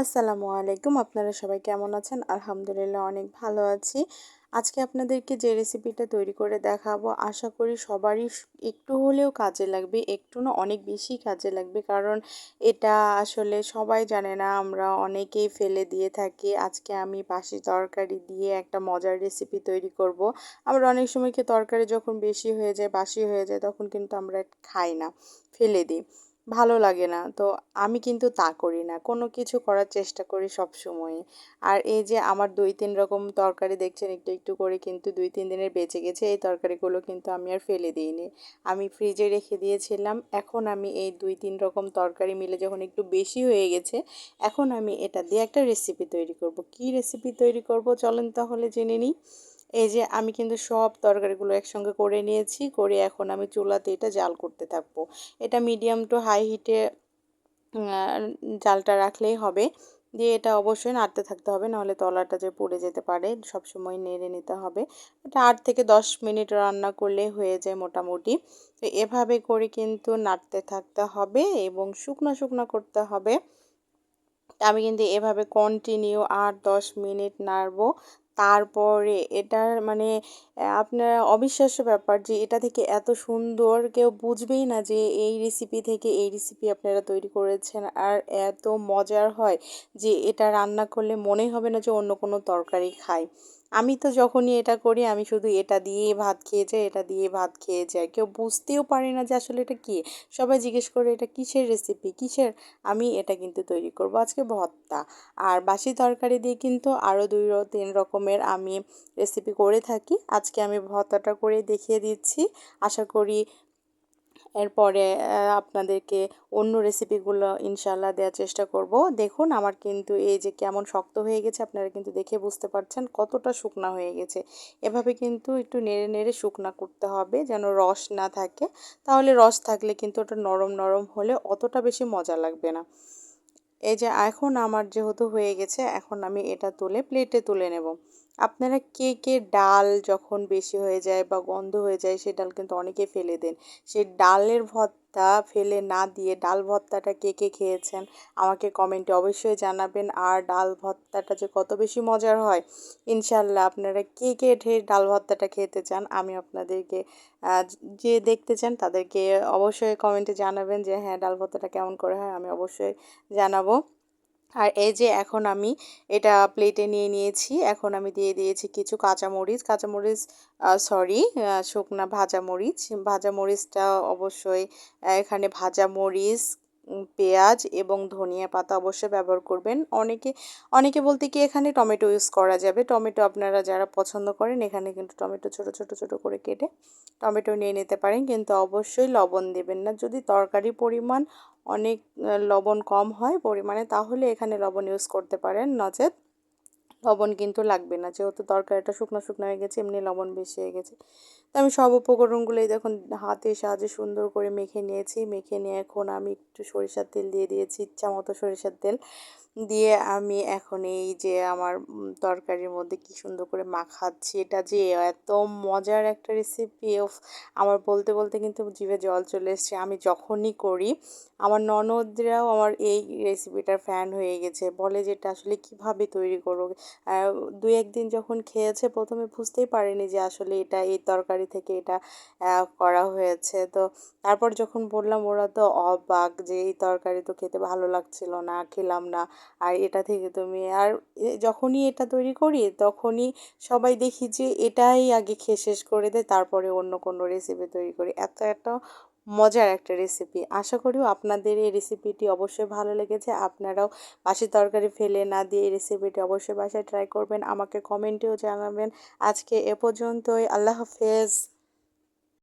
আসসালামু আলাইকুম। আপনারা সবাই কেমন আছেন? আলহামদুলিল্লাহ অনেক ভালো আছি। আজকে আপনাদেরকে যে রেসিপিটা তৈরি করে দেখাবো, আশা করি সবারই একটু হলেও কাজে লাগবে, একটু না অনেক বেশি কাজে লাগবে। কারণ এটা আসলে সবাই জানে না, আমরা অনেকেই ফেলে দিয়ে থাকি। আজকে আমি বাসি তরকারি দিয়ে একটা মজার রেসিপি তৈরি করব। আমরা অনেক সময় কি তরকারি যখন বেশি হয়ে যায়, বাসি হয়ে যায়, তখন কিন্তু আমরা খাই না, ফেলে দিই। ভালো লাগে না। তো আমি কিন্তু তা করি না। কোনো কিছু করার চেষ্টা করি সব সময় আর এই যে আমার দুই, তিন রকম তরকারি দেখছেন, একটু একটু করে কিন্তু দুই, তিন দিনের বেঁচে গেছে, এই তরকারিগুলো কিন্তু আমি আর ফেলে দিইনি। আমি ফ্রিজে রেখে দিয়েছিলাম। এখন আমি এই দুই, তিন রকম তরকারি মিলে যখন একটু বেশি হয়ে গেছে, এখন আমি এটা দিয়ে একটা রেসিপি তৈরি করব। কি রেসিপি তৈরি করব চলেন তাহলে জেনে নিই। এই যে আমি কিন্তু সব তরকারিগুলো একসঙ্গে করে নিয়েছি, করে এখন আমি চুলাতে এটা জাল করতে থাকব। এটা মিডিয়াম টু হাই হিটে জালটা রাখলেই হবে। দিয়ে এটা অবশ্যই নাড়তে থাকতে হবে, নাহলে তলাটা যে পড়ে যেতে পারে সব সময় নেড়ে নিতে হবে। এটা আট থেকে দশ মিনিট রান্না করলে হয়ে যায় মোটামুটি। তো এভাবে করে কিন্তু নাড়তে থাকতে হবে এবং শুকনো শুকনো করতে হবে। আমি কিন্তু এভাবে কন্টিনিউ আট দশ মিনিট নাড়বো। তারপরে এটার মানে আপনার অবিশ্বাস্য ব্যাপার যে এটা থেকে এত সুন্দর কেউ বুঝবেই না যে এই রেসিপি থেকে এই রেসিপি আপনারা তৈরি করেছেন। আর এত মজার হয় যে এটা রান্না করলে মনে হবে না যে অন্য কোনো তরকারি খাই আমি তো যখনই এটা করি, আমি শুধু এটা দিয়েই ভাত খেয়ে যাই, এটা দিয়ে ভাত খেয়ে যাই। কেউ বুঝতেও পারে না যে আসলে এটা কী। সবাই জিজ্ঞেস করে এটা কিসের রেসিপি কিসের? আমি এটা কিন্তু তৈরি করব আজকে ভর্তা। আর বাসি তরকারি দিয়ে কিন্তু আরও দুই তিন রকমের আমি রেসিপি করে থাকি। আজকে আমি ভর্তাটা করে দেখিয়ে দিচ্ছি। আশা করি এরপরে আপনাদেরকে অন্য রেসিপিগুলো ইনশাল্লাহ দেওয়ার চেষ্টা করব। দেখুন, আমার কিন্তু এই যে কেমন শক্ত হয়ে গেছে, আপনারা কিন্তু দেখে বুঝতে পারছেন কতটা শুকনা হয়ে গেছে। এভাবে কিন্তু একটু নেড়ে নেড়ে শুকনা করতে হবে যেন রস না থাকে। তাহলে রস থাকলে কিন্তু ওটা নরম নরম হলে অতটা বেশি মজা লাগবে না। এই যে এখন আমার যেহেতু হয়ে গেছে, এখন আমি এটা তুলে প্লেটে তুলে নেব। আপনারা কে কে ডাল যখন বেশি হয়ে যায় বা গন্ধ হয়ে যায় সেই ডাল কিন্তু অনেকে ফেলে দেন। সেই ডালের ভর্তা ফেলে না দিয়ে ডাল ভর্তাটা কে কে খেয়েছেন, আমাকে কমেন্টে অবশ্যই জানাবেন। আর ডাল ভর্তাটা যে কত বেশি মজার হয় ইনশাল্লাহ আপনারা কে কে ডাল ভর্তাটা খেতে চান, আমি আপনাদেরকে যে দেখতে চান তাদেরকে অবশ্যই কমেন্টে জানাবেন যে হ্যাঁ ডাল ভর্তাটা কেমন করে হয়? আমি অবশ্যই জানাব। আর এই যে এখন আমি এটা প্লেটে নিয়ে নিয়েছি, এখন আমি দিয়ে দিয়েছি কিছু কাঁচামরিচ। কাঁচামরিচ সরি শুকনা ভাজা মরিচ। ভাজা মরিচটা অবশ্যই এখানে ভাজা মরিচ পেঁয়াজ এবং ধনিয়া পাতা অবশ্যই ব্যবহার করবেন। অনেকে অনেকে বলতে কি এখানে টমেটো ইউজ করা যাবে। টমেটো আপনারা যারা পছন্দ করেন, এখানে কিন্তু টমেটো ছোট ছোট ছোট করে কেটে টমেটো নিয়ে নিতে পারেন। কিন্তু অবশ্যই লবণ দেবেন না। যদি তরকারি পরিমাণ অনেক লবণ কম হয় পরিমাণে, তাহলে এখানে লবণ ইউজ করতে পারেন নচেত। লবণ কিন্তু লাগবে না। যেহেতু তরকারিটা শুকনো শুকনো হয়ে গেছে, এমনি লবণ বেশি হয়ে গেছে। তো আমি সব উপকরণগুলোই দেখুন হাতের সাহায্যে সুন্দর করে মেখে নিয়েছি। মেখে নিয়ে এখন আমি একটু সরিষার তেল দিয়ে দিয়েছি ইচ্ছা মতো সরিষার তেল। দিয়ে আমি এখন এই যে আমার তরকারির মধ্যে কি সুন্দর করে মাখাচ্ছি, এটা যে এত মজার একটা রেসিপি অফ আমার বলতে বলতে কিন্তু জিভে জল চলে এসছে। আমি যখনই করি, আমার ননদরাও আমার এই রেসিপিটার ফ্যান হয়ে গেছে। বলে যে এটা আসলে কীভাবে তৈরি করব? দু একদিন যখন খেয়েছে, প্রথমে বুঝতেই পারেনি যে আসলে এটা এই তরকারি থেকে এটা করা হয়েছে। তো তারপর যখন বললাম, ওরা তো অবাক যে এই তরকারি তো খেতে ভালো লাগছিল না, খেলাম না, আর এটা থেকে তুমি, আর যখনই এটা তৈরি করি, তখনই সবাই দেখি যে এটাই আগে খেয়ে শেষ করে দেয়, তারপরে অন্য কোনো রেসিপি তৈরি করি। এত এত মজার একটা রেসিপি আশা করিও আপনাদের এই রেসিপিটি অবশ্যই ভালো লেগেছে। আপনারাও বাসি তরকারি ফেলে না দিয়ে এই রেসিপিটি অবশ্যই বাসায় ট্রাই করবেন। আমাকে কমেন্টেও জানাবেন। আজকে এ পর্যন্তই। আল্লাহ হাফেজ।